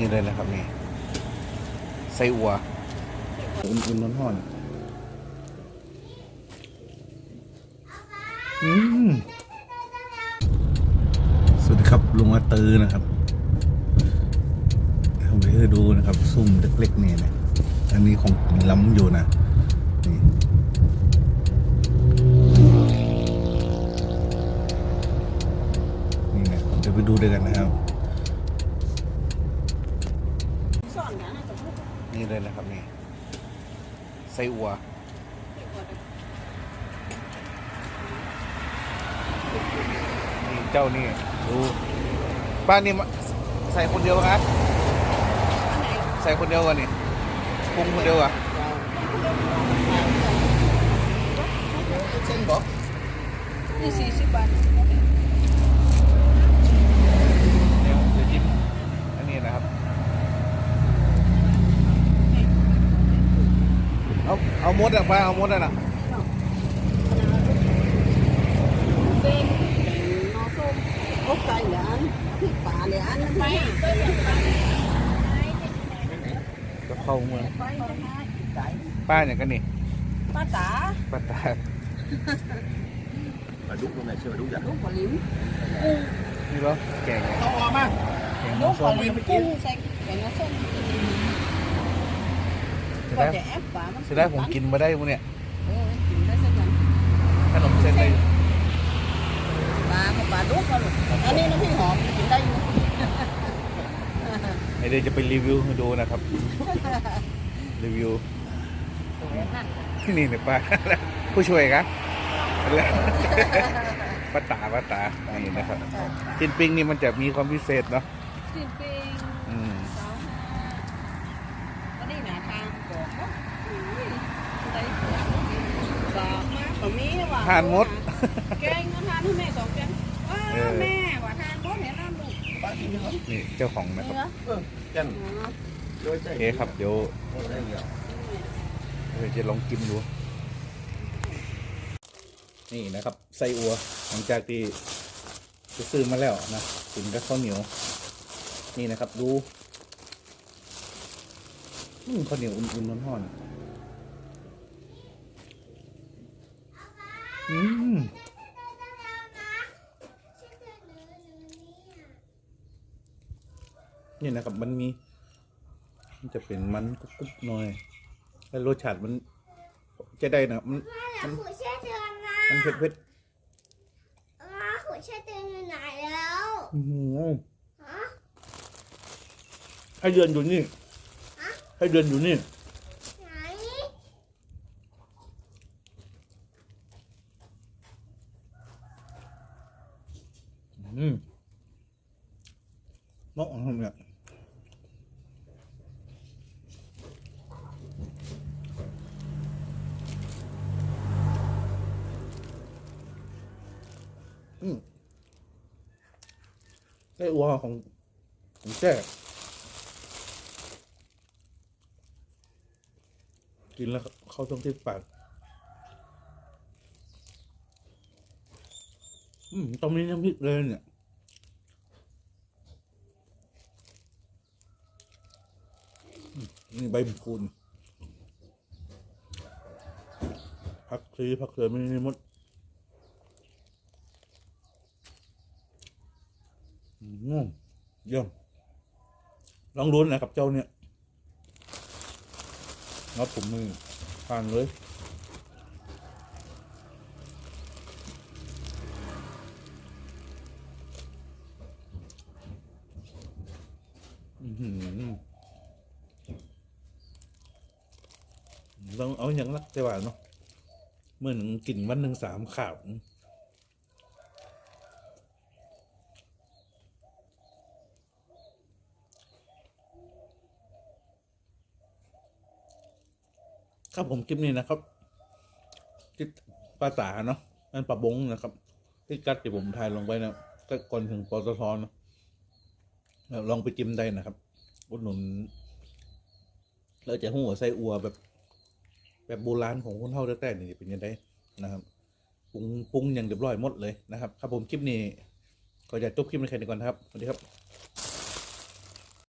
นี่เลยนะครับนี่ไส้อัวอุ่นๆร้อนๆอืมสวัสดีครับลุงอาตือนะครับผมไปดูนะครับ ซุ่มเล็กๆนี่นะอันนี้ของล้ำอยู่นะนี่นี่นะเดี๋ยวไปดูด้วยกันนะครับ นี่เลยนะครับนี่ไส้อัวนี่เจ้านี่ดูป้านี่มาใส่คนเดียวครับ ใส่คนเดียวกันนี่ปรุงคนเดียวอะเส้นบอกนี่สี่สิบบาท เดี๋ยวเดี๋ยวจิ้มอันนี้นะครับ เอาเอามดอะไปเอามดอะนะเป็นนอส้มโอ้ไก่เหลืออันพริกป่าเหลืออันไม่ก็เจะก็ได้จะแอบป่ามันจะได้ผมกินมาได้พวกเนี่ยเออกินได้สักอย่างขนมเส้นเลยปลากับปลาดุกก็ลูกอันนี้น้ำพริกหอมกินได้อยู่ไอเดี๋ยวจะไปรีวิวให้ดูนะครับ รีวิวนี่เนี่ยป้าผู้ช่วยครับป้าตาป้าตานี่นะครับจินปิงนี่มันจะมีความพิเศษเนาะกินปิ้งอืม สองอันนี้หนาทางก่อนก็อุ้ย ได้ปลามาปลามีว่ะทานมด แกงก็ทานให้แม่สองแกงว้าเออ แม่ว่าทานมดเห็นน้ำลูกปลากินเยอะนี่เจ้าของนะนี่ครับเหรอเออกันอ๋อโดยใจโอเคครับเดี๋ยวโอ้ได้เงี้ยเดี๋ยวจะลองกินดู นี่นะครับไส้อัว หลังจากที่ไปซื้อมาแล้วนะกินกับข้าวเหนียว นี่นะครับดูอืมข้าวเหนียวอุ่นๆร้อนๆ อืมนี่นะครับมันมี มันจะเป็นมันกรุบๆหน่อย แล้วรสชาติมันจะได้นะมันมันขุยเชื่อเตือนนะมันเผ็ดเผ็ดอ่าขุยเชื่อเตือนอยู่ไหนแล้วๆอื้อหือฮะให้เดือนอยู่นี่ให้เดือนอยู่นี่ ไหน อืมนกของผมเนี่ยอืมได้อัวของของแจ้กินแล้วเข้าช่องที่ปาก อืมตรงนี้น้ำพริกเลยเนี่ยนี่ใบมะกรูดผักชีผักเสือไม่ได้หมดอืมเยี่ยมลองลุ้นนะครับเจ้าเนี่ยงับผมมือผ่านเลย อือหือ ต้องเอาอย่างนักแต่ว่าเนาะเมื่อหนึ่งกินวันหนึ่งสามข่าวครับผมคลิปนี้นะครับที่ปลาตาเนาะนั่นปลาบงนะครับ ที่กัดที่ผมถ่ายลงไปนะก็ก่อนถึงปตทเนาะ ลองไปจิ้มได้นะครับอุดหนุนเราจะหัวไส้อัวแบบ แบบโบราณของคนเท่าแต่ๆนี่เป็นยังไงนะครับปรุงปรุงอย่างเรียบร้อยหมดเลยนะครับ ครับผมคลิปนี้ ก็จะจบคลิปในแค่นี้ก่อนนะครับสวัสดีครับ